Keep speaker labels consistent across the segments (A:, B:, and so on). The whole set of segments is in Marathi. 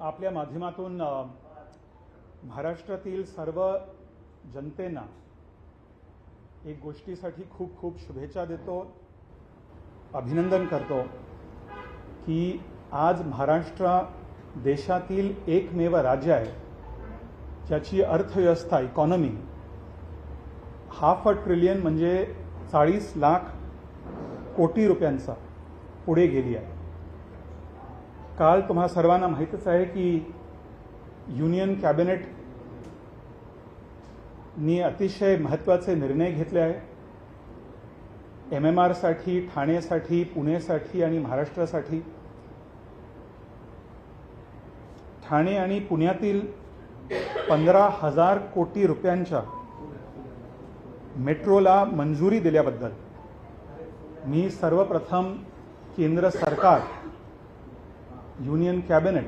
A: आपल्या माध्यमातून महाराष्ट्रातील सर्व जनतेना एक गोष्टीसाठी खूप खूप शुभेच्छा देतो अभिनंदन करतो की आज महाराष्ट्र देशातील एकमेव राज्य आहे ज्याची अर्थव्यवस्था इकॉनॉमी हाफ अ ट्रिलियन म्हणजे चाळीस लाख कोटी रुपयांचा पुढे गेली आहे. काल तुम्हा सर्वांना माहीतच आहे की युनियन कॅबिनेट नी अतिशय महत्त्वाचे निर्णय घेतले आहे. एम एम आरसाठी ठाणेसाठी पुणेसाठी आणि महाराष्ट्रासाठी. ठाणे आणि पुण्यातील पंधरा हजार कोटी रुपयांच्या मेट्रोला मंजुरी दिल्याबद्दल मी सर्वप्रथम केंद्र सरकार युनियन कॅबिनेट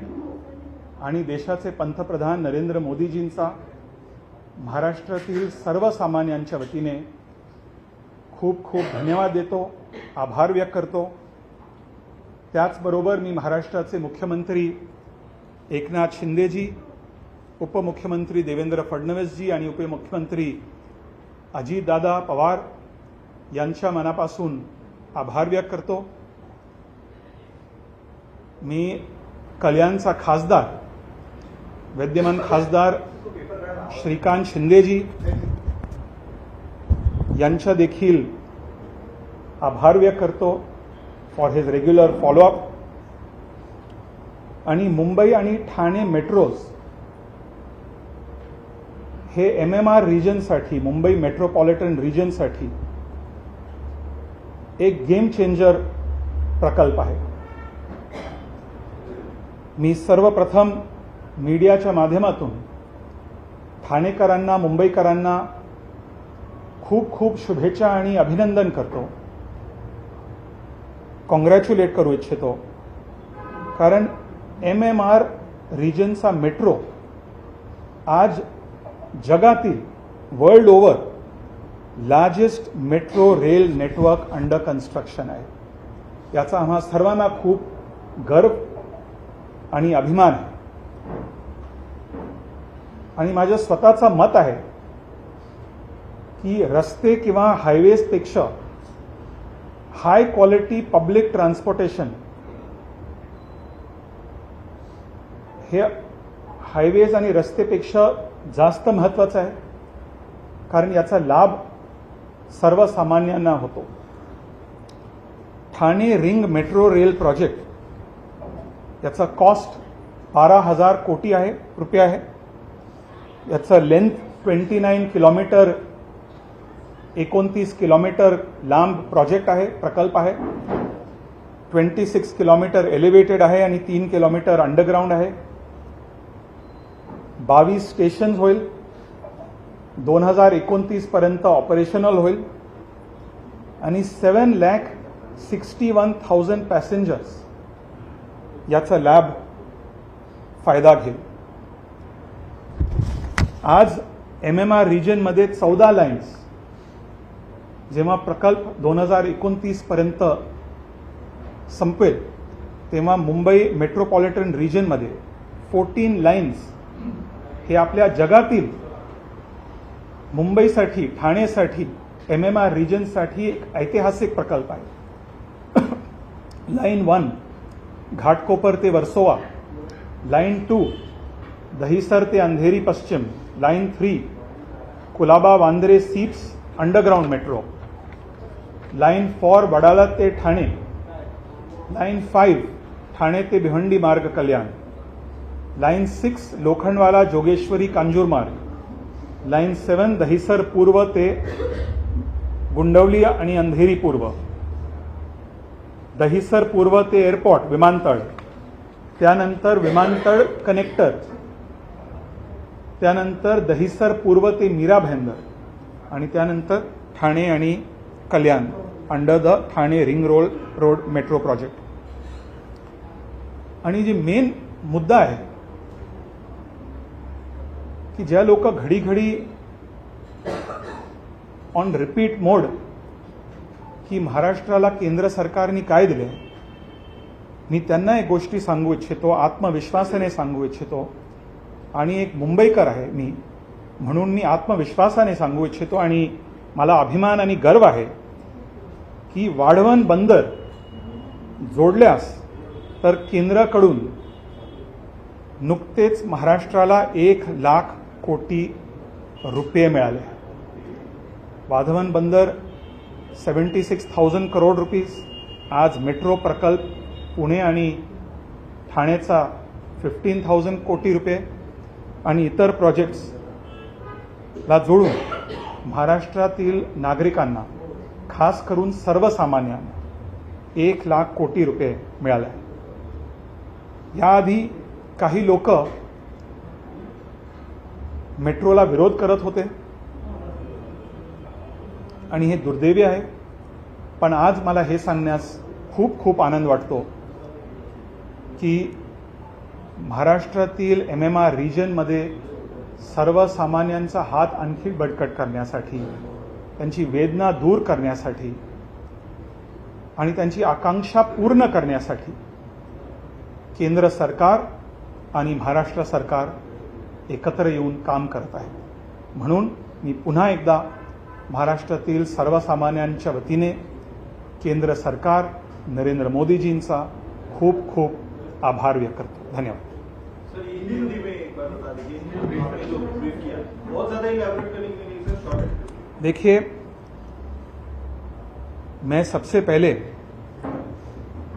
A: आणि देशाचे पंतप्रधान नरेंद्र मोदीजींचा महाराष्ट्रातील सर्वसामान्यांच्या वतीने खूप खूप धन्यवाद देतो आभार व्यक्त करतो. त्याचबरोबर मी महाराष्ट्राचे मुख्यमंत्री एकनाथ शिंदेजी उपमुख्यमंत्री देवेंद्र फडणवीसजी आणि उपमुख्यमंत्री अजितदादा पवार यांच्या मनापासून आभार व्यक्त करतो. मी कल्याणचा खासदार विद्यमान खासदार श्रीकांत शिंदेजी यांच्या देखील आभार व्यक्त करतो फॉर हिज रेग्युलर फॉलोअप आणि मुंबई आणि ठाणे मेट्रोज हे एम एम आर रिजनसाठी मुंबई मेट्रोपॉलिटन रिजनसाठी एक गेम चेंजर प्रकल्प आहे. मी सर्वप्रथम मीडियाच्या माध्यमातून ठाणेकरांना मुंबईकरांना खूप खूप शुभेच्छा आणि अभिनंदन करतो. कॉंग्रॅच्युलेट करू इच्छितो. कारण एम एम आर रिजनचा मेट्रो आज जगातील world over largest metro rail network under construction आहे. याचा आम्हा सर्वांना खूप गर्व आणि अभिमान. आहे आणि माझं स्वतःचं मत आहे की रस्ते किंवा हायवेजपेक्षा हाय क्वालिटी पब्लिक ट्रान्सपोर्टेशन हे हायवेज आणि रस्तेपेक्षा जास्त महत्त्वाचं आहे. कारण याचा लाभ सर्वसामान्यांना होतो. Thane ring metro rail project याचा कॉस्ट बारा हजार कोटी आहे रुपये आहे. याचं लेंथ ट्वेंटी नाईन किलोमीटर एकोणतीस किलोमीटर लांब प्रोजेक्ट आहे प्रकल्प आहे. ट्वेंटी सिक्स किलोमीटर एलिव्हेटेड आहे आणि तीन किलोमीटर अंडरग्राऊंड आहे. बावीस स्टेशन्स होईल. दोन हजार एकोणतीसपर्यंत ऑपरेशनल होईल. आणि seven lakh sixty one thousand passengers याचा लॅब फायदा घेईल. आज एम एम आर रिजनमध्ये चौदा लाईन्स जेव्हा प्रकल्प दोन हजार एकोणतीसपर्यंत संपेल तेव्हा मुंबई मेट्रोपॉलिटन रिजनमध्ये फोर्टीन लाईन्स हे आपल्या जगातील मुंबईसाठी ठाणेसाठी एम एम आर रिजनसाठी एक ऐतिहासिक प्रकल्प आहे. लाईन वन घाटकोपर ते वर्सोवा लाईन टू दहिसर ते अंधेरी पश्चिम line three Colaba Bandra SEEPZ underground metro. Line four Wadala ते ठाणे. लाईन फाईव्ह ठाणे ते भिवंडी मार्ग Kalyan. Line six Lokhandwala Jogeshwari Kanjurmarg line seven Dahisar पूर्व ते गुंडवली आणि अंधेरी पूर्व. दहिसर पूर्व ते एअरपोर्ट विमानतळ. त्यानंतर विमानतळ कनेक्टर त्यानंतर दहिसर पूर्व ते मीरा भाईंदर आणि त्यानंतर ठाणे आणि Kalyan under the Thane ring road road metro project आणि जी मेन मुद्दा आहे की ज्या लोक घडी घडी ऑन रिपीट मोड की महाराष्ट्राला केंद्र सरकारने काय दिले? मी त्यांना एक गोष्टी सांगू इच्छितो आत्मविश्वासाने सांगू इच्छितो. आणि एक मुंबईकर आहे मी म्हणून मी आत्मविश्वासाने सांगू इच्छितो आणि मला अभिमान आणि गर्व आहे की वाढवण बंदर जोडल्यास तर केंद्राकडून नुकतेच महाराष्ट्राला एक लाख कोटी रुपये मिळाले. वाधवन बंदर seventy six thousand crore rupees आज मेट्रो प्रकल्प पुणे आणि ठाण्याचा फिफ्टीन थाउजंड कोटी रुपये आणि इतर प्रोजेक्ट्सला जोडून महाराष्ट्रातील नागरिकांना खास करून सर्वसामान्यांना एक लाख कोटी रुपये मिळाले. याआधी काही लोक मेट्रोला विरोध करत होते. आणि हे दुर्दैवी आहे. पण आज मला हे सांगण्यास खूप खूप आनंद वाटतो की महाराष्ट्रातील एम एम आर रिजनमध्ये सर्वसामान्यांचा हात आणखी बळकट करण्यासाठी त्यांची वेदना दूर करण्यासाठी आणि त्यांची आकांक्षा पूर्ण करण्यासाठी केंद्र सरकार आणि महाराष्ट्र सरकार एकत्र येऊन काम करत आहे म्हणून मी पुन्हा एकदा महाराष्ट्रातील सर्वसामान्यांच्या वतीने केंद्र सरकार नरेंद्र मोदीजींचा खूप खूप आभार व्यक्त करतो. धन्यवाद. देखिए मैं सबसे पहले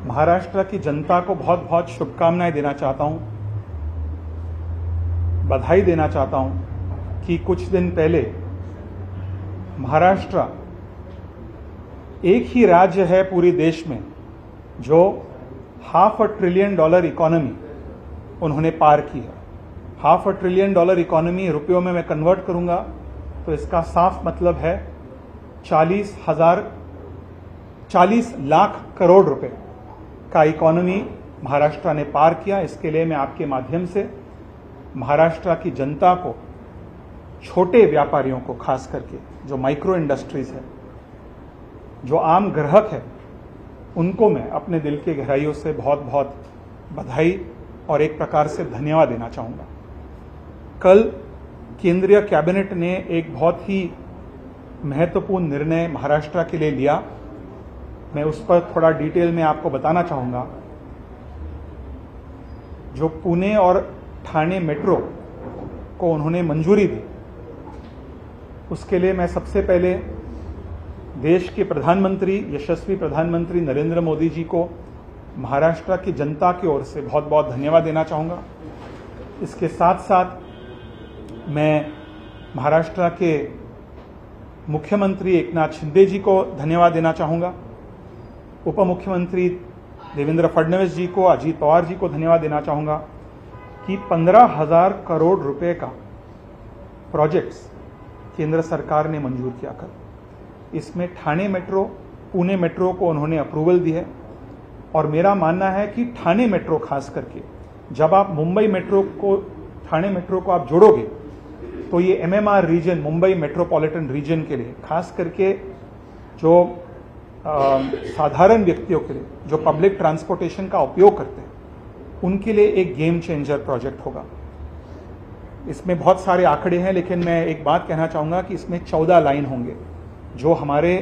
A: महाराष्ट्र की जनता को बहुत बहुत शुभकामनाएँ देना चाहता हूँ बधाई देना चाहता हूँ कि कुछ दिन पहले महाराष्ट्र एक ही राज्य है पूरे देश में जो half a trillion dollar economy उन्होंने पार की है। Half a trillion dollar economy रुपयों में मैं कन्वर्ट करूँगा तो इसका साफ़ मतलब है चालीस हज़ार, चालीस लाख करोड़ रुपए का इकोनॉमी महाराष्ट्र ने पार किया। इसके लिए मैं आपके माध्यम से महाराष्ट्र की जनता को छोटे व्यापारियों को खास करके, जो माइक्रो इंडस्ट्रीज़ है, जो आम ग्राहक है, उनको मैं अपने दिल की गहराइयों से बहुत बहुत बधाई और एक प्रकार से धन्यवाद देना चाहूँगा। कल केंद्रीय कैबिनेट ने एक बहुत ही महत्वपूर्ण निर्णय महाराष्ट्र के लिए लिया। मैं उस पर थोड़ा डिटेल में आपको बताना चाहूँगा। जो पुणे और ठाणे मेट्रो को उन्होंने मंजूरी दी उसके लिए मैं सबसे पहले देश के प्रधानमंत्री, यशस्वी प्रधानमंत्री नरेंद्र मोदी जी को महाराष्ट्र की जनता की ओर से बहुत बहुत धन्यवाद देना चाहूँगा। इसके साथ साथ मैं महाराष्ट्र के मुख्यमंत्री एकनाथ शिंदे जी को धन्यवाद देना चाहूँगा। उप मुख्यमंत्री देवेंद्र फडणवीस जी को, अजीत पवार जी को धन्यवाद देना चाहूँगा कि पंद्रह हज़ार करोड़ रुपए का प्रोजेक्ट्स केंद्र सरकार ने मंजूर किया कल। इसमें ठाणे मेट्रो, पुणे मेट्रो को उन्होंने अप्रूवल दी है और मेरा मानना है कि ठाणे मेट्रो खास करके, जब आप मुंबई मेट्रो को, ठाणे मेट्रो को आप जोड़ोगे तो ये MMR region Mumbai metropolitan region के लिए, खास करके जो साधारण व्यक्तियों के लिए, जो पब्लिक ट्रांसपोर्टेशन का उपयोग करते हैं, उनके लिए एक गेम चेंजर प्रोजेक्ट होगा। इसमें बहुत सारे आंकड़े हैं, लेकिन मैं एक बात कहना चाहूँगा कि इसमें चौदह लाइन होंगे, जो हमारे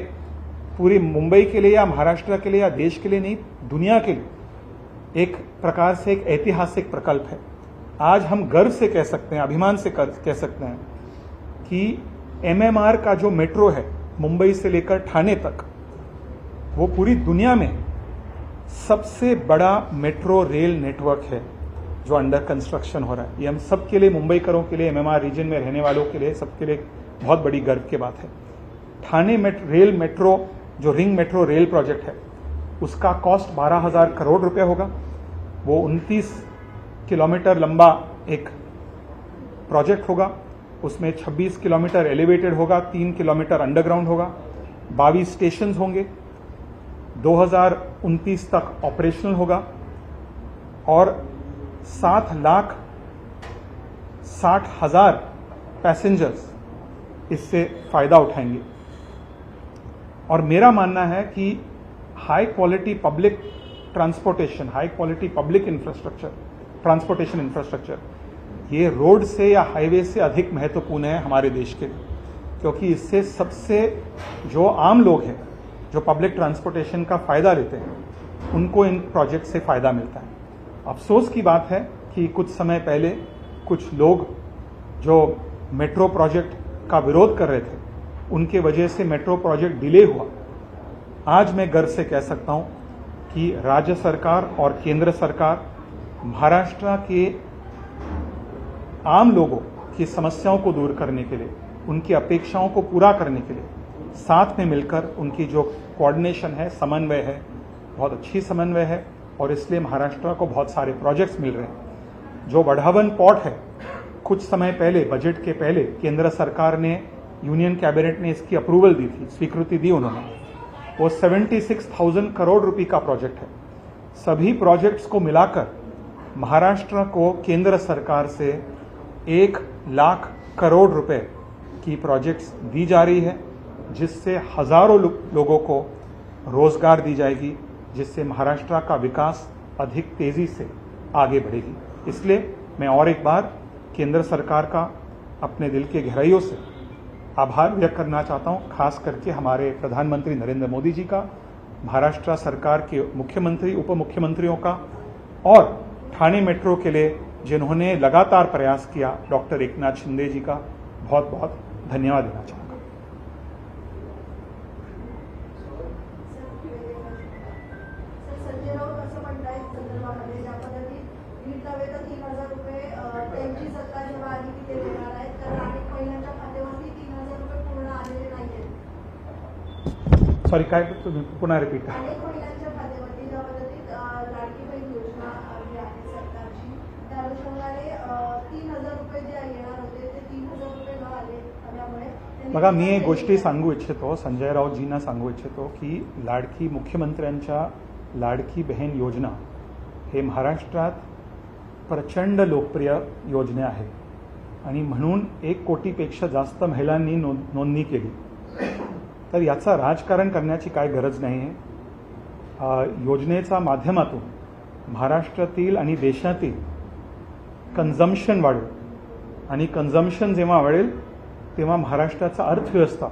A: पूरी मुंबई के लिए या महाराष्ट्र के लिए या देश के लिए नहीं, दुनिया के लिए एक प्रकार से एक ऐतिहासिक प्रकल्प है। आज हम गर्व से कह सकते हैं, अभिमान से कह सकते हैं कि एमएमआर का जो मेट्रो है, मुंबई से लेकर ठाणे तक, वो पूरी दुनिया में सबसे बड़ा मेट्रो रेल नेटवर्क है। जो अंडर कंस्ट्रक्शन हो रहा है। ये हम सबके लिए मुंबईकरों के लिए एमएमआर रीजन में रहने वालों के लिए सबके लिए बहुत बड़ी गर्व की बात है। ठाणे मेट, रेल मेट्रो जो रिंग मेट्रो रेल प्रोजेक्ट है उसका कॉस्ट बारह हज़ार करोड़ रुपए होगा। वो 29 किलोमीटर लंबा एक प्रोजेक्ट होगा। उसमें 26 किलोमीटर एलिवेटेड होगा 3 किलोमीटर अंडरग्राउंड होगा। 22 स्टेशन होंगे। 2029 तक ऑपरेशनल होगा। और सात लाख साठ हज़ार पैसेंजर्स इससे फ़ायदा उठाएँगे। और मेरा मानना है कि high quality public transportation high quality public infrastructure transportation infrastructure ये रोड से या हाईवे से अधिक महत्वपूर्ण है हमारे देश के लिए। क्योंकि इससे सबसे जो आम लोग हैं, जो पब्लिक ट्रांसपोर्टेशन का फ़ायदा लेते हैं, उनको इन प्रोजेक्ट से फ़ायदा मिलता है। अफसोस की बात है कि कुछ समय पहले कुछ लोग जो मेट्रो प्रोजेक्ट का विरोध कर रहे थे, उनके वजह से मेट्रो प्रोजेक्ट डिले हुआ। आज मैं गर्व से कह सकता हूँ कि राज्य सरकार और केंद्र सरकार, महाराष्ट्र के आम लोगों की समस्याओं को दूर करने के लिए, उनकी अपेक्षाओं को पूरा करने के लिए, साथ में मिलकर उनकी जो कोऑर्डिनेशन है, समन्वय है, बहुत अच्छी समन्वय है और इसलिए महाराष्ट्र को बहुत सारे प्रोजेक्ट्स मिल रहे हैं। जो बढ़ावन पॉट है कुछ समय पहले बजट के पहले केंद्र सरकार ने यूनियन कैबिनेट ने इसकी अप्रूवल दी थी स्वीकृति दी उन्होंने। वो 76,000 करोड़ रुपए का प्रोजेक्ट है। सभी प्रोजेक्ट्स को मिलाकर महाराष्ट्र को केंद्र सरकार से एक लाख करोड़ रुपए की प्रोजेक्ट्स दी जा रही है जिससे हज़ारों लोगों को रोज़गार दी जाएगी। जिससे महाराष्ट्र का विकास अधिक तेज़ी से आगे बढ़ेगी। इसलिए मैं और एक बार केंद्र सरकार का अपने दिल के गहराइयों से आभार व्यक्त करना चाहता हूँ, खास करके हमारे प्रधानमंत्री नरेंद्र मोदी जी का, महाराष्ट्र सरकार के मुख्यमंत्री उप मुख्यमंत्रियों का और ठाणे मेट्रो के लिए जिन्होंने लगातार प्रयास किया, डॉक्टर एकनाथ शिंदे जी का बहुत बहुत धन्यवाद देना चाहूँगा
B: रुपये न आले त्यामुळे त्यांनी
A: बघा मी एक गोष्टी सांगू इच्छितो संजय राऊतजींना सांगू इच्छितो की लाडकी मुख्यमंत्र्यांच्या लाडकी बहीण योजना हे महाराष्ट्रात प्रचंड लोकप्रिय योजना आहे आणि म्हणून एक कोटीपेक्षा जास्त महिलांनी नोंद नोंदणी केली. तर याचा राजकारण करण्याची काय गरज नाही आहे योजनेचा माध्यमातून महाराष्ट्रातील आणि देशातील कन्झम्शन वाढेल. आणि कन्झम्शन जेव्हा वाढेल तेव्हा महाराष्ट्राचा अर्थव्यवस्था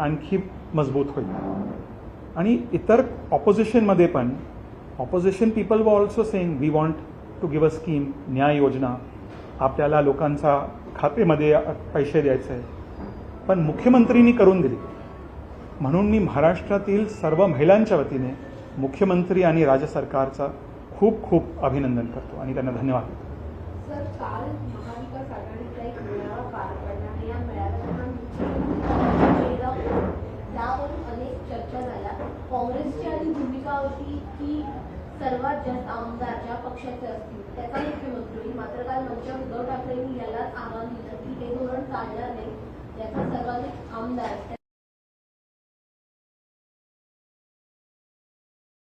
A: आणखी मजबूत होईल. आणि इतर ऑपोजिशनमध्ये पण ऑपोजिशन पीपल व also saying we want to give a scheme Nyay Yojana. आपल्याला लोकांचा खातेमध्ये पैसे द्यायचे आहे पण मुख्यमंत्रींनी करून दिली. म्हणून मी महाराष्ट्रातील सर्व महिलांच्या वतीने मुख्यमंत्री आणि राज्य सरकारचा खूप खूप अभिनंदन करतो आणि त्यांना धन्यवाद देतो.
C: सर्वात जास्त आमदार ज्या पक्षाचे असतील त्याचा मुख्यमंत्री. मात्र काल मंत्री उद्धव ठाकरेंनी यालाच आव्हान दिलं की हे धोरण चालणार नाही याचा सर्वाधिक आमदार